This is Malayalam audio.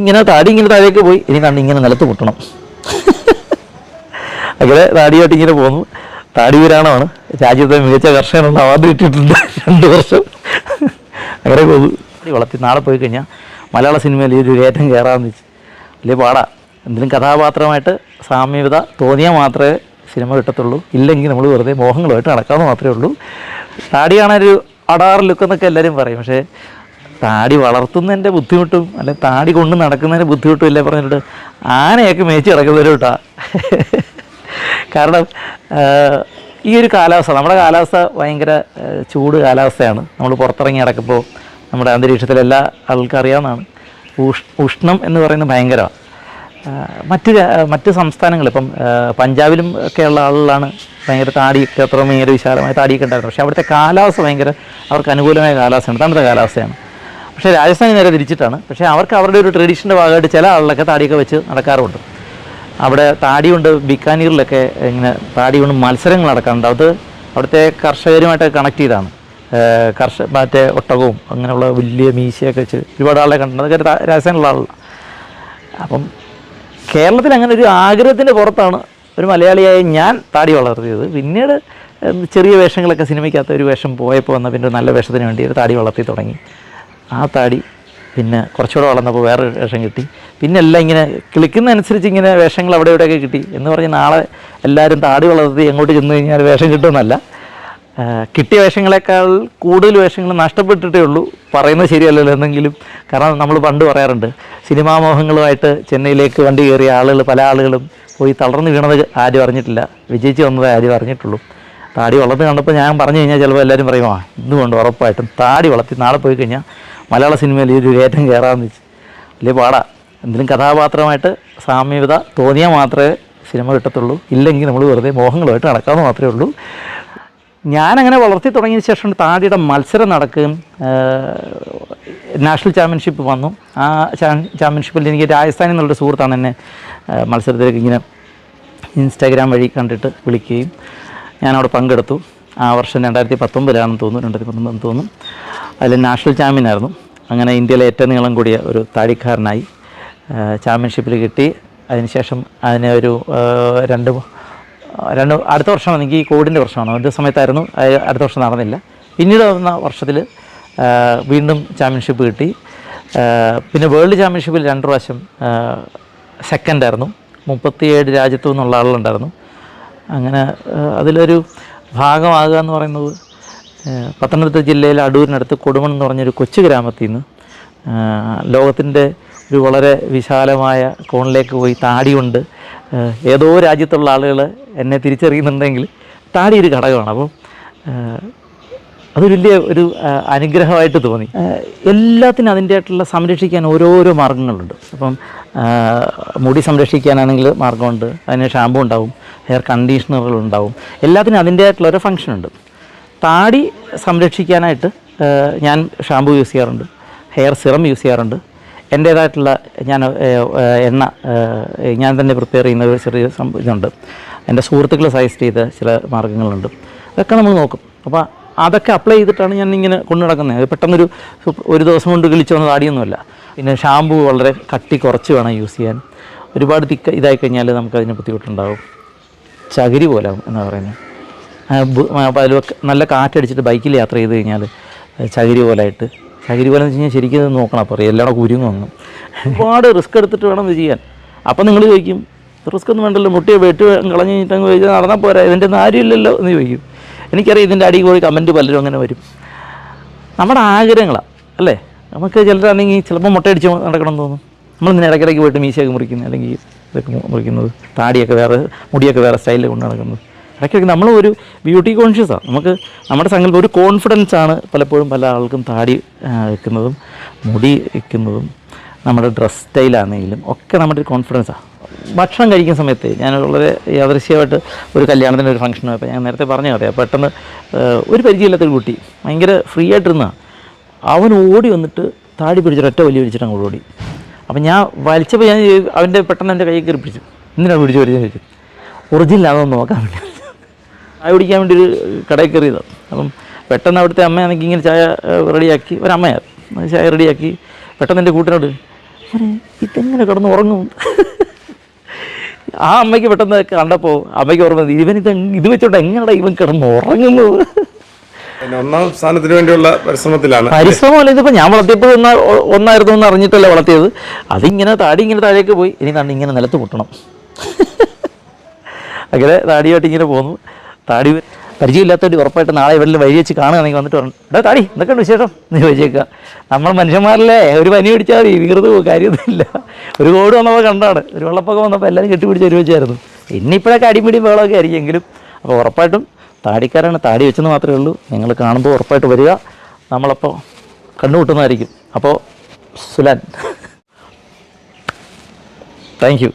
ഇങ്ങനെ താടി ഇങ്ങനെ താഴേക്ക് പോയി. ഇനി കണ്ട് ഇങ്ങനെ നിലത്ത് മുട്ടണം അങ്ങനെ താടിയായിട്ട് ഇങ്ങനെ പോകുന്നു താടി പുരാണമാണ്. രാജ്യത്തെ മികച്ച കർഷകനുള്ള അവാർഡ് കിട്ടിയിട്ടുണ്ട് രണ്ട് വർഷം. അങ്ങനെ പോകുന്നു താടി വളർത്തി നാളെ പോയി കഴിഞ്ഞാൽ മലയാള സിനിമയിൽ ഈ ഒരു കയറ്റം കയറാമെന്ന് വെച്ച് വലിയ പാടാ. എന്തെങ്കിലും കഥാപാത്രമായിട്ട് സാമ്യത തോന്നിയാൽ മാത്രമേ സിനിമ കിട്ടത്തുള്ളൂ. ഇല്ലെങ്കിൽ നമ്മൾ വെറുതെ മോഹങ്ങളുമായിട്ട് നടക്കാമെന്ന് മാത്രമേ ഉള്ളൂ. താടിയാണൊരു അടാറ് ലുക്ക് എന്നൊക്കെ എല്ലാവരും പറയും. പക്ഷേ താടി വളർത്തുന്നതിന്റെ ബുദ്ധിമുട്ടും അല്ലെ താടി കൊണ്ട് നടക്കുന്നതിന്റെ ബുദ്ധിമുട്ടും ഇല്ലേ പറഞ്ഞിട്ട് ആനയൊക്കെ മേച്ച് കിടക്കുന്നവരും കാരണം ഈ ഒരു കാലാവസ്ഥ നമ്മുടെ കാലാവസ്ഥ ഭയങ്കര ചൂട് കാലാവസ്ഥയാണ്. നമ്മൾ പുറത്തിറങ്ങി നടക്കുമ്പോൾ നമ്മുടെ അന്തരീക്ഷത്തിൽ എല്ലാ ആൾക്കും അറിയാവുന്നതാണ്. ഉഷ്ണം എന്ന് പറയുന്നത് ഭയങ്കരമാണ്. മറ്റ് മറ്റ് സംസ്ഥാനങ്ങൾ ഇപ്പം പഞ്ചാബിലും ഒക്കെ ഉള്ള ആളുകളാണ് ഭയങ്കര താടിയൊക്കെ അത്ര ഭയങ്കര വിശാലമായ താടിയൊക്കെ ഉണ്ടായിരുന്നു പക്ഷേ അവിടുത്തെ കാലാവസ്ഥ ഭയങ്കര അവർക്ക് അനുകൂലമായ കാലാവസ്ഥയാണ് തണുത്ത കാലാവസ്ഥയാണ്. പക്ഷേ രാജസ്ഥാനിൽ നേരെ തിരിച്ചിട്ടാണ്. പക്ഷേ അവർക്ക് അവരുടെ ഒരു ട്രഡീഷന്റെ ഭാഗമായിട്ട് ചില ആളുകളൊക്കെ താടിയൊക്കെ വെച്ച് നടക്കാറുണ്ട്. അവിടെ താടി കൊണ്ട് ബിക്കാനീറിലൊക്കെ ഇങ്ങനെ താടി കൊണ്ട് മത്സരങ്ങൾ നടക്കാറുണ്ട്. അത് അവിടുത്തെ കർഷകരുമായിട്ട് കണക്ട് ചെയ്താണ്. കർഷ മറ്റേ ഒട്ടകവും അങ്ങനെയുള്ള വലിയ മീശയൊക്കെ വെച്ച് ഒരുപാട് ആളെ കണ്ടിട്ടുണ്ട്. അതൊക്കെ രാ- രാജസ്ഥാനിലുള്ള ആളല്ല അപ്പം കേരളത്തിൽ അങ്ങനെ ഒരു ആഗ്രഹത്തിന്റെ പുറത്താണ് ഒരു മലയാളിയായ ഞാൻ താടി വളർത്തിയത്. പിന്നീട് ചെറിയ വേഷങ്ങളൊക്കെ സിനിമയ്ക്കകത്ത് ഒരു വേഷം പോയപ്പോൾ വന്ന പിന്നെ ഒരു നല്ല വേഷത്തിന് വേണ്ടി ഒരു താടി വളർത്തി തുടങ്ങി. ആ താടി പിന്നെ കുറച്ചുകൂടെ വളർന്നപ്പോൾ വേറെ വേഷം കിട്ടി. പിന്നെ എല്ലാം ഇങ്ങനെ കിളിക്കുന്നതനുസരിച്ച് ഇങ്ങനെ വേഷങ്ങൾ അവിടെ ഇവിടെയൊക്കെ കിട്ടി. എന്ന് പറഞ്ഞ് നാളെ എല്ലാവരും താടി വളർത്തി എങ്ങോട്ട് ചെന്ന് കഴിഞ്ഞാൽ വേഷം കിട്ടുമെന്നല്ല. കിട്ടിയ വേഷങ്ങളെക്കാൾ കൂടുതൽ വേഷങ്ങൾ നഷ്ടപ്പെട്ടിട്ടേ ഉള്ളൂ. പറയുന്നത് ശരിയല്ലല്ലോ എന്തെങ്കിലും കാരണം നമ്മൾ പണ്ട് പറയാറുണ്ട്. സിനിമാ മോഹങ്ങളുമായിട്ട് ചെന്നൈയിലേക്ക് വണ്ടി കയറിയ ആളുകൾ പല ആളുകളും പോയി തളർന്നു വീണത് ആരും അറിഞ്ഞിട്ടില്ല. വിജയിച്ച് വന്നത് ആരും അറിഞ്ഞിട്ടുള്ളൂ. താടി വളർത്തി കണ്ടപ്പോൾ ഞാൻ പറഞ്ഞു കഴിഞ്ഞാൽ ചിലപ്പോൾ എല്ലാവരും പറയുമോ ഇന്നുകൊണ്ട് ഉറപ്പായിട്ടും താടി വളർത്തി നാളെ പോയി കഴിഞ്ഞാൽ മലയാള സിനിമയിൽ ഈ ഒരു കയറ്റം കയറാമെന്ന് വെച്ച്. വലിയ പാടാ. എന്തെങ്കിലും കഥാപാത്രമായിട്ട് സാമ്യത തോന്നിയാൽ മാത്രമേ സിനിമ കിട്ടത്തുള്ളൂ. ഇല്ലെങ്കിൽ നമ്മൾ വെറുതെ മോഹങ്ങളുമായിട്ട് നടക്കാമെന്ന് മാത്രമേ ഉള്ളൂ. ഞാനങ്ങനെ വളർത്തി തുടങ്ങിയ ശേഷം താടിയുടെ മത്സരം നടക്കുകയും നാഷണൽ ചാമ്പ്യൻഷിപ്പ് വന്നു. ആ ചാമ്പ്യൻഷിപ്പിൽ എനിക്ക് രാജസ്ഥാനിൽ നിന്നുള്ളൊരു സുഹൃത്താണ് എന്നെ മത്സരത്തിലേക്ക് ഇങ്ങനെ ഇൻസ്റ്റാഗ്രാം വഴി കണ്ടിട്ട് വിളിക്കുകയും ഞാനവിടെ പങ്കെടുത്തു. ആ വർഷം രണ്ടായിരത്തി പത്തൊമ്പതിലാണെന്ന് തോന്നുന്നു രണ്ടായിരത്തി പത്തൊമ്പതെന്ന് തോന്നുന്നു. അതിൽ നാഷണൽ ചാമ്പ്യനായിരുന്നു അങ്ങനെ ഇന്ത്യയിലെ ഏറ്റവും നീളം കൂടിയ ഒരു താടിക്കാരനായി ചാമ്പ്യൻഷിപ്പിൽ കിട്ടി. അതിനുശേഷം അതിനെ ഒരു രണ്ട് രണ്ട് അടുത്ത വർഷമാണ് എനിക്ക് ഈ കോവിഡിന്റെ വർഷമാണ്. ഒരു സമയത്തായിരുന്നു അടുത്ത വർഷം നടന്നില്ല. പിന്നീട് വന്ന വർഷത്തിൽ വീണ്ടും ചാമ്പ്യൻഷിപ്പ് കിട്ടി. പിന്നെ വേൾഡ് ചാമ്പ്യൻഷിപ്പിൽ രണ്ട് പ്രാവശ്യം സെക്കൻഡായിരുന്നു മുപ്പത്തിയേഴ് രാജ്യത്തു നിന്നുള്ള ആളുണ്ടായിരുന്നു അങ്ങനെ അതിലൊരു ഭാഗമാകുക എന്ന് പറയുന്നത് പത്തനംതിട്ട ജില്ലയിലെ അടൂരിനടുത്ത് കൊടുമൺ എന്ന് പറഞ്ഞൊരു കൊച്ചു ഗ്രാമത്തിൽ നിന്ന് ലോകത്തിന്റെ ഒരു വളരെ വിശാലമായ കോണിലേക്ക് പോയി താടിയുണ്ട്. ഏതോ രാജ്യത്തുള്ള ആളുകൾ എന്നെ തിരിച്ചറിയുന്നുണ്ടെങ്കിൽ താടി ഒരു ഘടകമാണ്. അപ്പം ആ, അതൊരു വലിയ ഒരു അനുഗ്രഹമായിട്ട് തോന്നി. എല്ലാത്തിനും അതിന്റെതായിട്ടുള്ള സംരക്ഷിക്കാൻ ഓരോരോ മാർഗങ്ങളുണ്ട്. അപ്പം മുടി സംരക്ഷിക്കാനാണെങ്കിൽ മാർഗമുണ്ട്. അതിന് ഷാമ്പു ഉണ്ടാവും. ഹെയർ കണ്ടീഷണറുകൾ ഉണ്ടാവും എല്ലാത്തിനും അതിന്റെതായിട്ടുള്ള ഓരോ ഫങ്ഷൻ ഉണ്ട് താടി സംരക്ഷിക്കാനായിട്ട് ഞാൻ ഷാമ്പു യൂസ് ചെയ്യാറുണ്ട്. ഹെയർ സിറം യൂസ് ചെയ്യാറുണ്ട്. എന്റേതായിട്ടുള്ള ഞാൻ എണ്ണ ഞാൻ തന്നെ പ്രിപ്പയർ ചെയ്യുന്ന ഒരു ചെറിയ സംഭവം ഇതുണ്ട്. എന്റെ സുഹൃത്തുക്കൾ സജസ്റ്റ് ചെയ്ത ചില മാർഗങ്ങളുണ്ട് അതൊക്കെ നമ്മൾ നോക്കും. അപ്പോൾ അതൊക്കെ അപ്ലൈ ചെയ്തിട്ടാണ് ഞാൻ ഇങ്ങനെ കൊണ്ടു നടക്കുന്നത് പെട്ടെന്നൊരു ഒരു ദിവസം കൊണ്ട് കിളിച്ച് വന്ന താടിയൊന്നുമല്ല പിന്നെ ഷാമ്പു വളരെ കട്ടി കുറച്ച് വേണം യൂസ് ചെയ്യാൻ. ഒരുപാട് തിക്ക ഇതായി കഴിഞ്ഞാൽ നമുക്ക് നമുക്കതിന് ബുദ്ധിമുട്ടുണ്ടാകും ചകിരി പോലെ എന്ന് പറയുന്നത് നല്ല കാറ്റടിച്ചിട്ട് ബൈക്കിൽ യാത്ര ചെയ്ത് കഴിഞ്ഞാൽ ചകിരി പോലായിട്ട്. ചകിരി പോലെ എന്ന് വെച്ച് കഴിഞ്ഞാൽ ശരിക്കും നോക്കണം അപ്പോൾ എല്ലാം കുരുങ്ങും അങ്ങ് ഒരുപാട് റിസ്ക് എടുത്തിട്ട് വേണം ഇത് ചെയ്യാൻ. അപ്പം നിങ്ങൾ ചോദിക്കും റിസ്ക് ഒന്നും വേണ്ടല്ലോ. മുട്ടിയെ വെട്ട് കളഞ്ഞ് കഴിഞ്ഞിട്ട് അങ്ങ് ചോദിച്ചാൽ നടന്നാൽ പോരാ. ഇതിന്റെ ഒന്നും കാര്യമില്ലല്ലോ എന്ന് ചോദിക്കും. എനിക്കറിയാം ഇതിന്റെ അടിയിൽ പോയി കമന്റ് പലരും അങ്ങനെ വരും. നമ്മുടെ ആഗ്രഹങ്ങളാണ് അല്ലേ? നമുക്ക് ചിലരാണെങ്കിൽ ചിലപ്പോൾ മുട്ടയടിച്ച് നടക്കണം തോന്നും. നമ്മളിങ്ങനെ ഇടയ്ക്കിടയ്ക്ക് പോയിട്ട് മീശയൊക്കെ മുറിക്കുന്നത് അല്ലെങ്കിൽ ഇതൊക്കെ മുറിക്കുന്നത് താടിയൊക്കെ വേറെ മുടിയൊക്കെ വേറെ സ്റ്റൈലിൽ കൊണ്ട് നടക്കുന്നത്. ഇടയ്ക്കിടയ്ക്ക് നമ്മൾ ഒരു ബ്യൂട്ടി കോൺഷ്യസാണ് നമുക്ക് നമ്മുടെ സങ്കല്പം ഒരു കോൺഫിഡൻസ് ആണ് പലപ്പോഴും പല ആൾക്കും താടി വെക്കുന്നതും മുടി വെക്കുന്നതും നമ്മുടെ ഡ്രസ് സ്റ്റൈലാണെങ്കിലും ഒക്കെ നമ്മുടെ ഒരു കോൺഫിഡൻസാണ് ഭക്ഷണം കഴിക്കുന്ന സമയത്ത് ഞാൻ വളരെ യാദൃശ്യമായിട്ട് ഒരു കല്യാണത്തിന്റെ ഒരു ഫംഗ്ഷൻ പോയപ്പോൾ ഞാൻ നേരത്തെ പറഞ്ഞ കഥയാണ് പെട്ടെന്ന് ഒരു പരിചയമില്ലാത്തൊരു കുട്ടി ഭയങ്കര ഫ്രീ ആയിട്ടിരുന്ന അവൻ ഓടി വന്നിട്ട് താടി പിടിച്ചിട്ട് ഒറ്റ വലിയ പിടിച്ചിട്ട് അങ്ങോട്ട് ഓടി. അപ്പം ഞാൻ വലിച്ചപ്പോൾ ഞാൻ അവന്റെ പെട്ടെന്ന് എന്റെ കൈ കയറി പിടിച്ചു. എന്തിനാണ് പിടിച്ചു പിടിച്ചു ചോദിച്ചു ഒറിജിനൽ എന്ന് നോക്കാൻ വേണ്ടി ചായ കുടിക്കാൻ വേണ്ടി ഒരു കടയിൽ കയറിയതാണ് അപ്പം പെട്ടെന്ന് അവിടുത്തെ അമ്മയാണെങ്കിൽ ഇങ്ങനെ ചായ റെഡിയാക്കി ഒരമ്മയാണ് ചായ റെഡിയാക്കി. പെട്ടെന്ന് എന്റെ കൂട്ടിനോട് ഇതെങ്ങനെ കിടന്ന് ഉറങ്ങും. ആ അമ്മയ്ക്ക് പെട്ടെന്ന് കണ്ടപ്പോൾ അമ്മയ്ക്ക് ഓർമ്മ ഇവൻ ഇത് ഇത് വെച്ചോണ്ട് എങ്ങനെയാ ഇവൻ കിടന്ന് ഉറങ്ങുന്നു? ഒന്നാം സ്ഥാനത്തിന് വേണ്ടിയുള്ള പരിശ്രമത്തിലാണ്. പരിശ്രമമല്ല ഇതിപ്പോൾ ഞാൻ വളർത്തിയപ്പോൾ ഒന്നാ ഒന്നായിരുന്നു എന്ന് അറിഞ്ഞിട്ടല്ലേ വളർത്തിയത്. അതിങ്ങനെ താടി ഇങ്ങനെ താഴേക്ക് പോയി. ഇനി കണ്ട് ഇങ്ങനെ നിലത്ത് പൊട്ടണം. അങ്ങനെ താടിയായിട്ട് ഇങ്ങനെ പോന്നു. താടി പരിചയമില്ലാത്തവർ ഉറപ്പായിട്ട് നാളെ ഇവിടെ വഴി വെച്ച് കാണുകയാണെങ്കിൽ വന്നിട്ട് പറഞ്ഞു എടാ കാടി എന്തൊക്കെയുണ്ട് വിശേഷം? നീ ചോദിച്ചേക്കുക. നമ്മൾ മനുഷ്യന്മാരല്ലേ ഒരു പനി പിടിച്ചാൽ മതി വീർത്ത് പോകും കാര്യമൊന്നുമില്ല. ഒരു കോട് വന്നപ്പോൾ കണ്ടാണ് ഒരു വെള്ളപ്പൊക്കം വന്നപ്പോൾ എല്ലാവരും കെട്ടിപ്പിടിച്ച് ഒരുമിച്ചായിരുന്നു ഇന്നിപ്പോഴൊക്കെ അടിപിടി ബഹളമൊക്കെ ആയിരിക്കും എങ്കിലും അപ്പോൾ ഉറപ്പായിട്ടും താടിക്കാരാണ് താടി വെച്ചെന്ന് മാത്രമേ ഉള്ളൂ. നിങ്ങൾ കാണുമ്പോൾ ഉറപ്പായിട്ട് വരിക. നമ്മളപ്പോൾ കണ്ടുമുട്ടുന്നതായിരിക്കും അപ്പോൾ സുലാൻ. Thank you